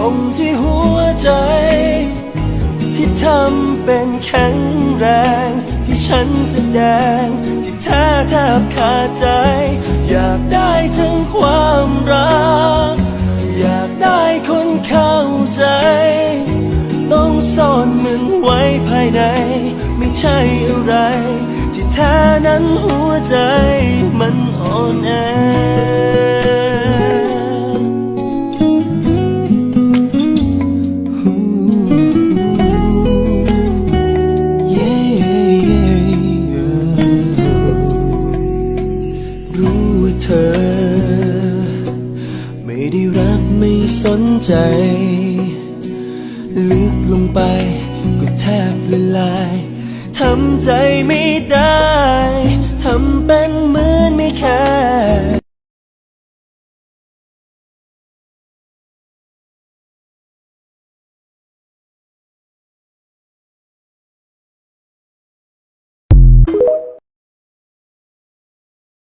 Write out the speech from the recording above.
รงที่หัวใจ ที่ทำเป็นแข็งแรง ที่ฉันแสดง ที่แท้แทบขาดใจ อยากได้ทั้งความรัก อยากได้คนเข้าใจ ต้องซ่อนมันไว้ภายใน ไม่ใช่อะไร ที่แท้นั้นหัวใจมันอ่อนแอ สนใจ ลึกลงไปก็แทบละลายทำใจไม่ได้ทำ